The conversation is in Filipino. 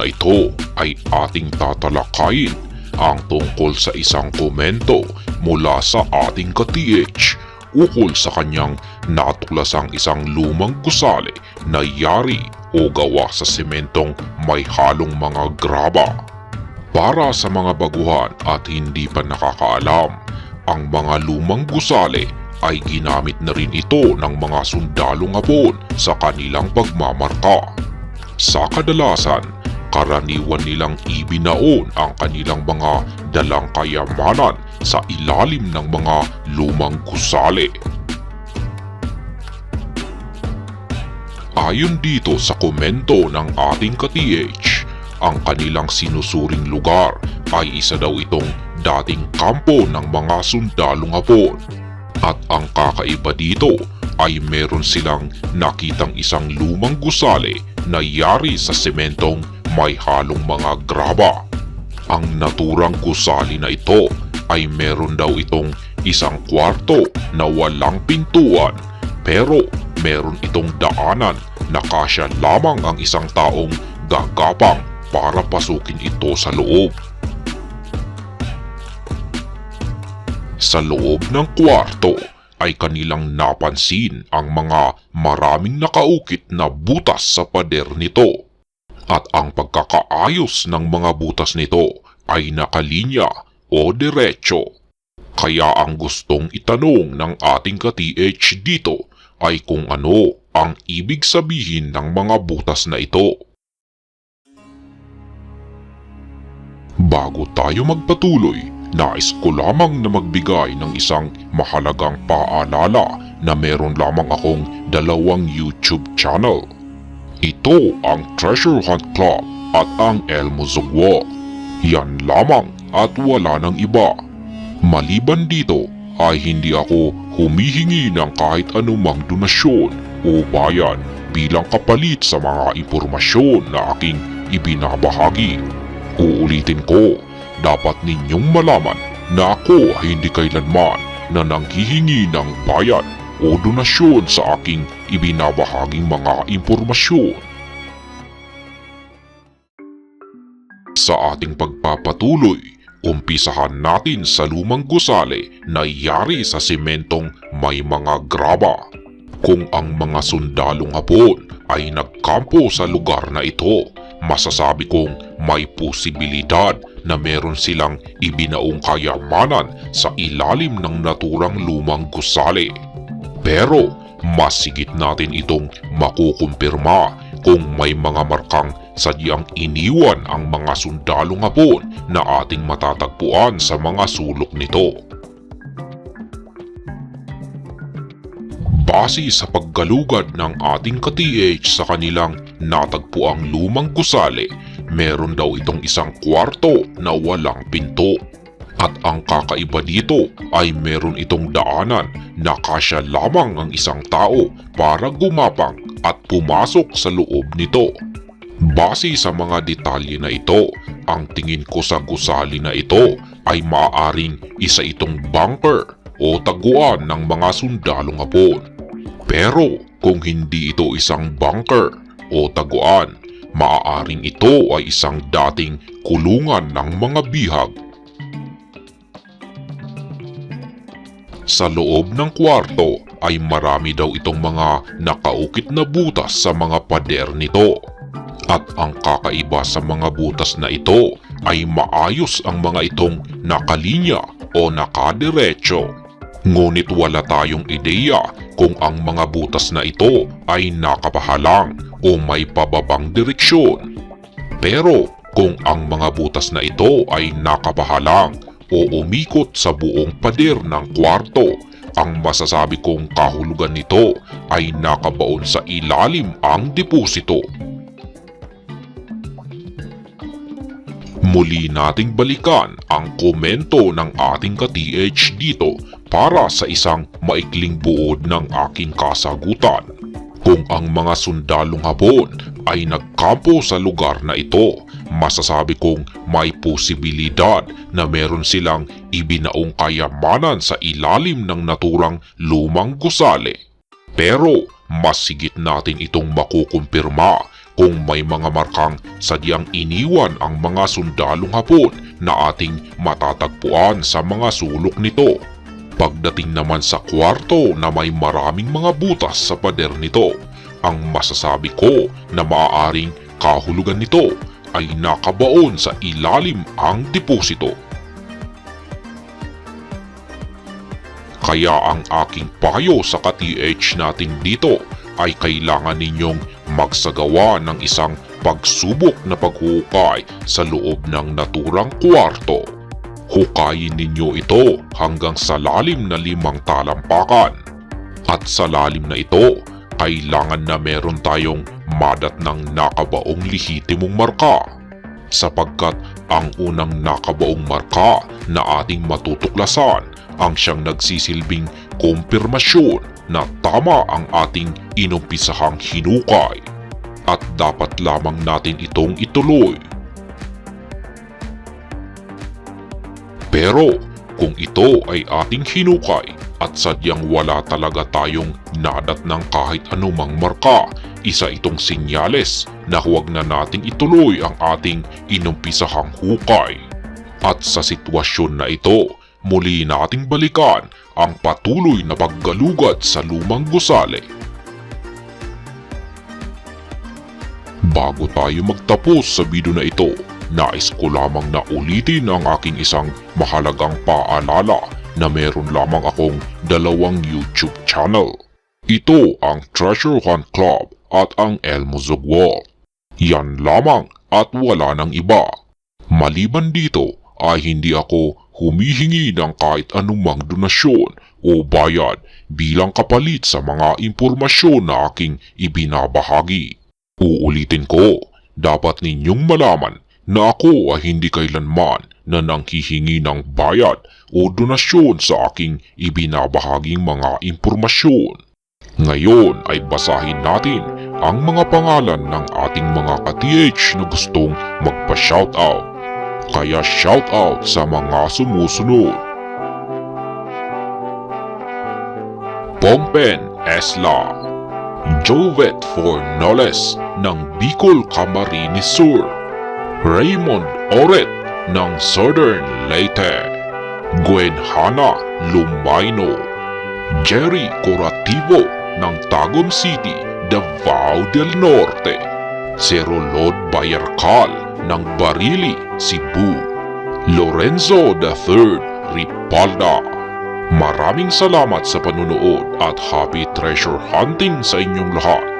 na ito ay ating tatalakayin ang tungkol sa isang komento mula sa ating ka-TH ukol sa kanyang natuklasang isang lumang gusali na yari o gawa sa sementong may halong mga graba. Para sa mga baguhan at hindi pa nakakaalam, ang mga lumang gusali ay ginamit na rin ito ng mga sundalong hapon sa kanilang pagmamarka. Sa kadalasan, karaniwan nilang ibinaon ang kanilang mga dalang kayamanan sa ilalim ng mga lumang gusali. Ayon dito sa komento ng ating ka-TH, ang kanilang sinusuring lugar ay isa daw itong dating kampo ng mga sundalong hapon. At ang kakaiba dito ay meron silang nakitang isang lumang gusali na yari sa sementong may halong mga graba. Ang naturang gusali na ito ay meron daw itong isang kwarto na walang pintuan pero meron itong daanan na kasya lamang ang isang taong gagapang para pasukin ito sa loob. Sa loob ng kwarto ay kanilang napansin ang mga maraming nakaukit na butas sa pader nito. At ang pagkakaayos ng mga butas nito ay nakalinya o diretso. Kaya ang gustong itanong ng ating ka-TH dito ay kung ano ang ibig sabihin ng mga butas na ito. Bago tayo magpatuloy, nais ko lamang na magbigay ng isang mahalagang paalala na meron lamang akong dalawang YouTube channel. Ito ang Treasure Hunt Club at ang Elmo Zugwa. Yan lamang at wala ng iba. Maliban dito ay hindi ako humihingi ng kahit anumang donasyon o bayan bilang kapalit sa mga impormasyon na aking ibinabahagi. Uulitin ko, dapat ninyong malaman na ako hindi kailanman na nanghihingi ng bayad o donasyon sa aking ibinabahaging mga impormasyon. Sa ating pagpapatuloy, umpisahan natin sa lumang gusali na yari sa sementong may mga graba. Kung ang mga sundalong hapon ay nagkampo sa lugar na ito, masasabi kong may posibilidad na meron silang ibinaong kayamanan sa ilalim ng naturang lumang gusali. Pero mas sigit natin itong makukumpirma kung may mga markang sadyang iniwan ang mga sundalong hapon na ating matatagpuan sa mga sulok nito. Base sa paggalugad ng ating ka-TH sa kanilang natagpuang lumang gusali, meron daw itong isang kwarto na walang pinto. At ang kakaiba dito ay meron itong daanan na kasya lamang ang isang tao para gumapang at pumasok sa loob nito. Base sa mga detalye na ito, ang tingin ko sa gusali na ito ay maaaring isa itong bunker o taguan ng mga sundalong hapon. Pero kung hindi ito isang bunker o taguan, maaaring ito ay isang dating kulungan ng mga bihag. Sa loob ng kwarto ay marami daw itong mga nakaukit na butas sa mga pader nito. At ang kakaiba sa mga butas na ito ay maayos ang mga itong nakalinya o nakadiretso. Ngunit wala tayong ideya kung ang mga butas na ito ay nakapahalang o may pababang direksyon. Pero kung ang mga butas na ito ay nakapahalang o umikot sa buong pader ng kwarto, ang masasabi kong kahulugan nito ay nakabaon sa ilalim ang deposito. Muli nating balikan ang komento ng ating ka-TH dito para sa isang maikling buod ng aking kasagutan. Kung ang mga sundalong hapon ay nagkampo sa lugar na ito, masasabi kong may posibilidad na meron silang ibinaong kayamanan sa ilalim ng naturang lumang gusali. Pero mas sigit natin itong makukumpirma kung may mga markang sadyang iniwan ang mga sundalong hapon na ating matatagpuan sa mga sulok nito. Pagdating naman sa kwarto na may maraming mga butas sa pader nito, ang masasabi ko na maaaring kahulugan nito ay nakabaon sa ilalim ang deposito. Kaya ang aking payo sa ka-TH natin dito ay kailangan ninyong magsagawa ng isang pagsubok na paghuhukay sa loob ng naturang kwarto. Hukayin ninyo ito hanggang sa lalim na limang talampakan. At sa lalim na ito, kailangan na meron tayong madat ng nakabaong lehitimong marka. Sapagkat ang unang nakabaong marka na ating matutuklasan ang siyang nagsisilbing kumpirmasyon na tama ang ating inumpisahang hinukay. At dapat lamang natin itong ituloy. Pero kung ito ay ating hinukay at sadyang wala talaga tayong nadat ng kahit anumang marka, isa itong sinyales na huwag na nating ituloy ang ating inumpisahang hukay. At sa sitwasyon na ito, muli nating balikan ang patuloy na paggalugad sa lumang gusali. Bago tayo magtapos sa video na ito, nais ko lamang na ulitin ang aking isang mahalagang paalala na meron lamang akong dalawang YouTube channel. Ito ang Treasure Hunt Club at ang Elmo Zugwal. Yan lamang at wala nang iba. Maliban dito ay hindi ako humihingi ng kahit anumang donasyon o bayad bilang kapalit sa mga impormasyon na aking ibinabahagi. Uulitin ko, dapat ninyong malaman na ako ay hindi kailanman na nanghihingi ng bayad o donasyon sa aking ibinabahaging mga impormasyon. Ngayon ay basahin natin ang mga pangalan ng ating mga ka-TH na gustong magpa-shoutout. Kaya shoutout sa mga sumusunod. Pompen Esla Jovet Fornoles ng Bicol Camarines Sur Raymond Oret ng Southern Leyte. Gwen Hana Lumaino. Jerry Corativo ng Tagum City, Davao del Norte. Zero Lord Bayarcal ng Barili, Cebu. Lorenzo III Ripalda. Maraming salamat sa panunood at happy treasure hunting sa inyong lahat.